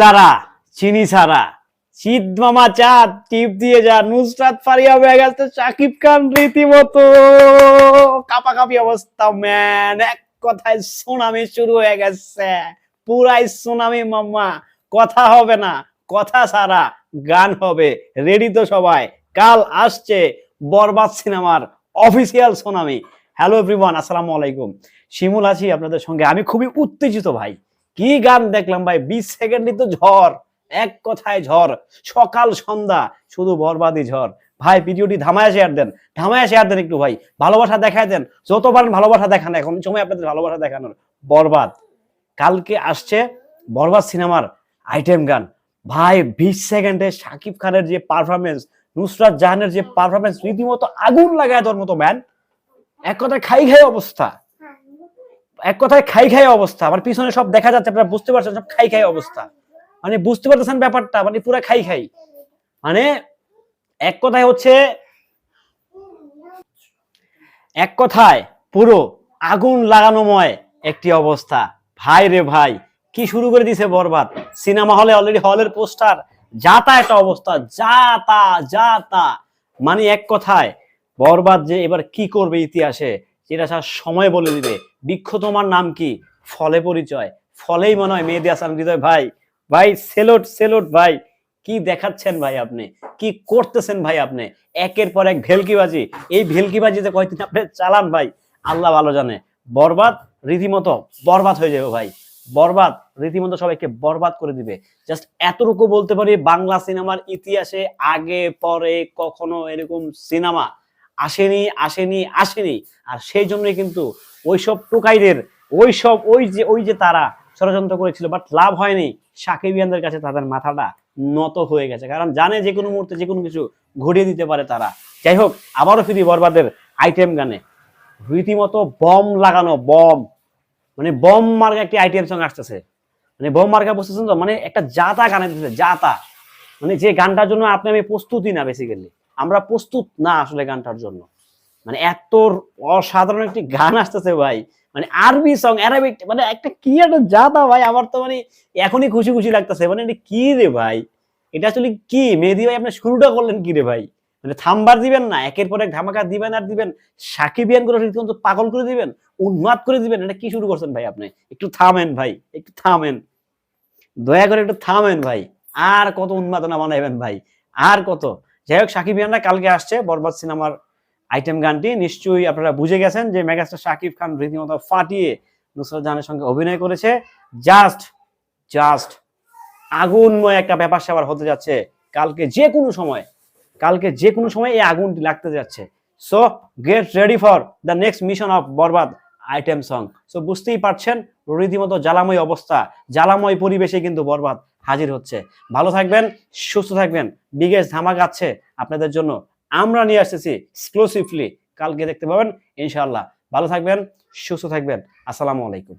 লারা চিনি ছাড়া। শীত মামা চাঁদ, টিপ দিয়ে যা, নুসরাত ফারিয়া হয়ে গেছে সাকিব খান রীতিমতো। কাপাকাপি অবস্থা ম্যান এক কথায় সুনামি শুরু হয়ে গেছে। পুরাই সুনামি মাম্মা। কথা হবে না, কথা ছাড়া গান হবে। রেডি তো সবাই। কাল আসছে বরবাদ সিনেমার অফিসিয়াল সুনামি। হ্যালো এভরিওয়ান আসসালামু আলাইকুম। শিমুল আছি আপনাদের সঙ্গে। আমি খুবই উত্তেজিত ভাই। কি গান দেখলাম ভাই? বিশ সেকেন্ডই তো ঝড়। এক কথায় ঝড়। সকাল, সন্ধ্যা, শুধু বরবাদি ঝড়। ভাই, ভিডিওটি ধামায়া শেয়ার দেন। ধামায়া শেয়ার দেন একটু ভাই। ভালোবাসা দেখায় দেন। যত পারেন ভালোবাসা দেখান এখন। সময় আপনাদের ভালোবাসা দেখানোর। বরবাদ। কালকে আসছে বরবাদ সিনেমার আইটেম গান। ভাই, বিশ সেকেন্ডে শাকিব খানের যে পারফরমেন্স নুসরাত জাহানের যে পারফরমেন্স রীতিমতো আগুন লাগায় তোর মতো ম্যান এক কথায় খাই খাই অবস্থা। এক কথায় খাই খাই অবস্থা। আমার পিছনে সব দেখা যাচ্ছে, আপনারা বুঝতে পারছেন সব খাই খাই অবস্থা। মানে বুঝতে পারতেছেন ব্যাপারটা মানে পুরো খাই খাই। মানে এক কথায় হচ্ছে, এক কথায় পুরো আগুন লাগানোময় একটি অবস্থা। ভাই রে ভাই, কি শুরু করে দিছে বরবাদ? সিনেমা হলে অলরেডি হলের পোস্টার, যা তা একটা অবস্থা, যা তা যা তা। মানে এক কথায় বরবাদ যে এবার কি করবে ইতিহাসে? যেটা স্যার সময় বলে দিবে। বৃক্ষ তোমার নাম কি? ফলে পরিচয়। ফলেই মনে হয় মেহেদি হাসান হৃদয় ভাই। ভাই, সেলোট সেলোট ভাই। কি দেখাচ্ছেন ভাই আপনি? কি করতেছেন ভাই আপনি? একের পর এক ভেলকিবাজি। এই ভেলকিবাজিতে কয়দিন আপনি চালান ভাই? আল্লাহ ভালো জানে। বরবাদ, রীতিমতো বরবাদ হয়ে যাবে ভাই। বরবাদ, রীতিমতো সবাইকে বরবাদ করে দিবে। জাস্ট এতটুকু বলতে পারি, বাংলা সিনেমার ইতিহাসে আগে, পরে, কখনো এরকম সিনেমা আসেনি আসেনি আসেনি। আর সেই জন্যই কিন্তু ওইসব টুকাইদের, ওইসব, ওই যে ওই যে তারা ষড়যন্ত্র করেছিল বাট লাভ হয়নি, সাকিবিয়ানদের কাছে তাদের মাথাটা নত হয়ে গেছে। কারণ জানে যে কোনো মুহূর্তে যে কোনো কিছু ঘটিয়ে দিতে পারে তারা। যাই হোক, আবারও ফিরি বরবাদের আইটেম গানে। রীতিমতো বম লাগানো, বম। মানে বম মার্কা একটি আইটেম সং আসতেছে। মানে বম মার্কা বুঝতেছেন তো? মানে একটা জাতা গানে দিতেছে, জাতা। মানে যে গানটার জন্য আপনি আমি প্রস্তুতি না বেসিক্যালি আমরা প্রস্তুত না আসলে গানটার জন্য। মানে এত অসাধারণ একটি গান আসতেছে ভাই। মানে আরবি সং অ্যারাবিক মানে একটা কি একটা জাতা ভাই, আমার তো মানে এখনই খুশি খুশি লাগতেছে। মানে এটা কি রে ভাই? এটা আসলে কি? মেহেদি ভাই, আপনি শুরুটা করলেন কি রে ভাই? মানে থাম্বার দিবেন না, একের পর এক ধামাকা দিবেন আর দিবেন। সাকিবিয়ান করে রীতিমতো পাগল করে দিবেন, উন্মাদ করে দিবেন। এটা কি শুরু করছেন ভাই আপনি? একটু থামেন ভাই, একটু থামেন। দয়া করে একটু থামেন ভাই। আর কত উন্মাদনা বানাইবেন ভাই? আর কত? যাই হোক, সাকিব সাকিবিয়ানরা কালকে আসছে বরবাদ সিনেমার আইটেম গানটি। নিশ্চয়ই আপনারা বুঝে গেছেন যে মেগাস্টার শাকিব খান রীতিমতো ফাটিয়ে নুসরত জাহানের সঙ্গে অভিনয় করেছে। জাস্ট জাস্ট আগুনময় একটা ব্যাপার স্যাপার হতে যাচ্ছে কালকে যে কোনো সময়। কালকে যে কোনো সময় এই আগুনটি লাগতে যাচ্ছে। So get ready for the next mission of Borbaad item song so বুঝতেই পারছেন রীতিমতো জ্বালাময় অবস্থা, জ্বালাময় পরিবেশে কিন্তু বরবাদ হাজির হচ্ছে। ভালো থাকবেন, সুস্থ থাকবেন। বিগেস্ট ধামাক আছে আপনাদের জন্য। আমরা নিয়ে আসতেছি এক্সক্লুসিভলি কালকে দেখতে পাবেন, ইনশাআল্লাহ। ভালো থাকবেন, সুস্থ থাকবেন। আসসালামু আলাইকুম।